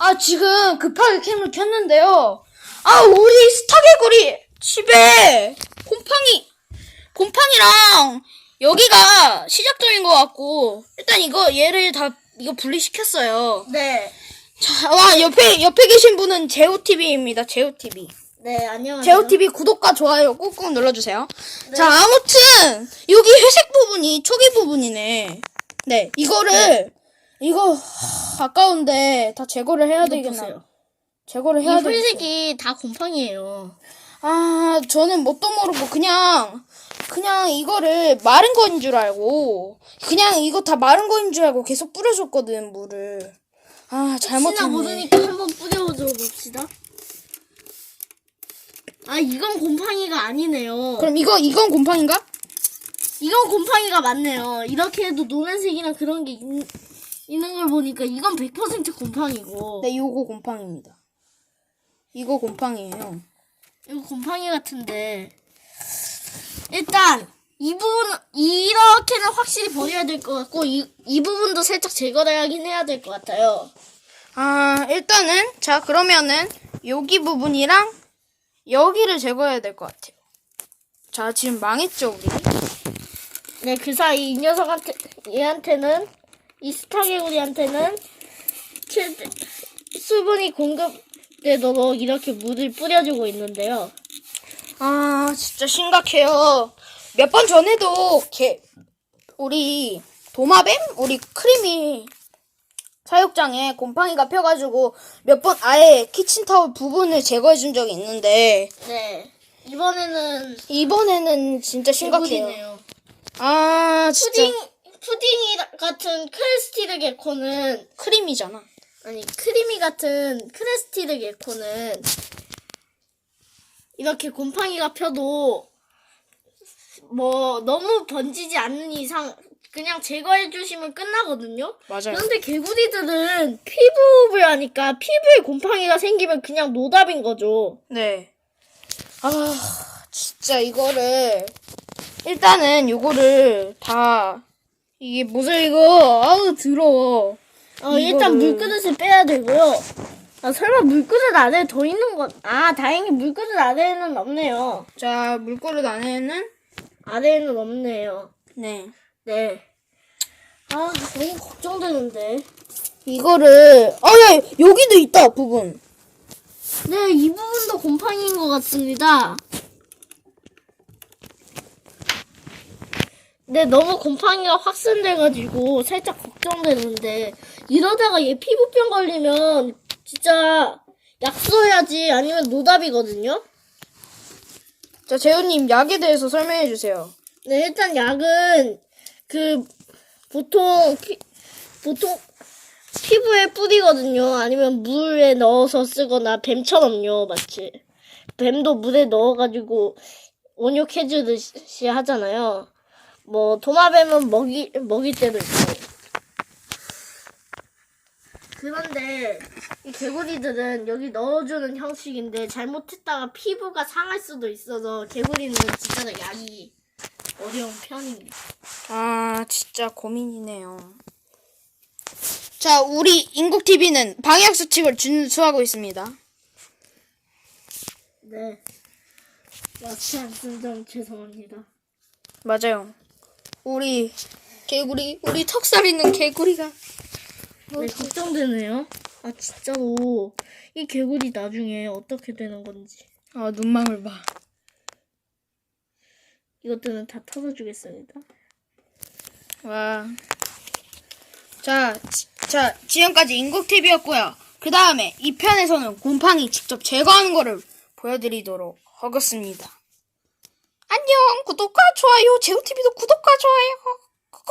아, 지금 급하게 캠을 켰는데요. 아, 우리 스타 개구리 집에 곰팡이, 곰팡이랑 여기가 시작점인 것 같고, 일단 이거 얘를 다, 이거 분리시켰어요. 네. 자, 와, 옆에, 옆에 계신 분은 제오TV입니다. 제오TV. 네, 안녕하세요. 제오TV 구독과 좋아요 꾹꾹 눌러주세요. 자, 아무튼, 여기 회색 부분이 초기 부분이네. 네, 이거를, 이거, 하, 아까운데, 다 제거를 해야 되겠나요? 보세요. 제거를 이 해야 되겠어요. 회색이 다 곰팡이에요. 아, 저는 뭣도 모르고, 그냥, 그냥 이거를 마른 거인 줄 알고, 그냥 이거 다 마른 거인 줄 알고 계속 뿌려줬거든, 물을. 아, 혹시나 잘못했네. 모르니까 한번 뿌려줘 봅시다. 아, 이건 곰팡이가 아니네요. 그럼 이거, 이건 곰팡인가? 이건 곰팡이가 맞네요. 이렇게 해도 노란색이나 그런 게 있, 있는 걸 보니까 이건 100% 곰팡이고. 네, 요거 곰팡입니다. 이거 곰팡이에요. 이거 곰팡이 같은데. 일단, 이 부분, 이렇게는 확실히 버려야 될 것 같고, 이, 이 부분도 살짝 제거를 하긴 해야 될 것 같아요. 아, 일단은, 자, 그러면은, 여기 부분이랑, 여기를 제거해야 될 것 같아요. 자, 지금 망했죠, 우리? 네, 그 사이 이 녀석한테, 얘한테는, 이 스타개구리한테는, 수분이 공급되도록 이렇게 물을 뿌려주고 있는데요. 아, 진짜 심각해요. 몇 번 전에도, 개, 우리, 도마뱀? 우리 크림이, 사육장에 곰팡이가 펴가지고, 몇 번 아예 키친타올 부분을 제거해준 적이 있는데, 네. 이번에는, 이번에는 진짜 심각해요. 개구리네요. 아, 진짜. 푸딩, 푸딩이 같은 크레스티드 개코는, 크림이잖아. 아니, 크리미 같은 크레스티드 개코는, 이렇게 곰팡이가 펴도, 뭐, 너무 번지지 않는 이상, 그냥 제거해 주시면 끝나거든요? 맞아요. 그런데 개구리들은 피부를 하니까 피부에 곰팡이가 생기면 그냥 노답인 거죠. 네. 아, 진짜 이거를 일단은 요거를 다 이게 무슨 이거 아우 더러워. 어, 일단 이거를- 물그릇을 빼야 되고요. 아, 설마 물그릇 안에 더 있는 건, 아, 다행히 물그릇 안에는 없네요. 자, 물그릇 안에는 안에는 없네요. 네. 네. 아, 너무 걱정되는데. 이거를 아, 야, 여기도 있다 부분. 네, 이 부분도 곰팡이인 것 같습니다. 네, 너무 곰팡이가 확산돼가지고 살짝 걱정되는데 이러다가 얘 피부병 걸리면 진짜 약 써야지 아니면 노답이거든요. 자, 재훈님 약에 대해서 설명해 주세요. 네, 일단 약은 그 보통 피, 보통 피부에 뿌리거든요. 아니면 물에 넣어서 쓰거나 뱀처럼요, 마치 뱀도 물에 넣어가지고 온욕해주듯이 하잖아요. 뭐 도마뱀은 먹이 먹일 때도 있고. 그런데 이 개구리들은 여기 넣어주는 형식인데 잘못했다가 피부가 상할 수도 있어서 개구리는 진짜 약이 어려운 편입니다. 아, 진짜 고민이네요. 자, 우리 인국 TV는 방역 수칙을 준수하고 있습니다. 네. 안쓴 점 죄송합니다. 맞아요. 우리 개구리, 우리 턱살 있는 개구리가 네, 걱정되네요. 아, 진짜로. 이 개구리 나중에 어떻게 되는 건지. 아, 눈망울 봐. 이것들은 다 털어주겠습니다. 와. 자, 지, 자, 지금까지 인국TV였고요. 그 다음에 이 편에서는 곰팡이 직접 제거하는 거를 보여드리도록 하겠습니다. 안녕! 구독과 좋아요! 제우TV도 구독과 좋아요! 꾹!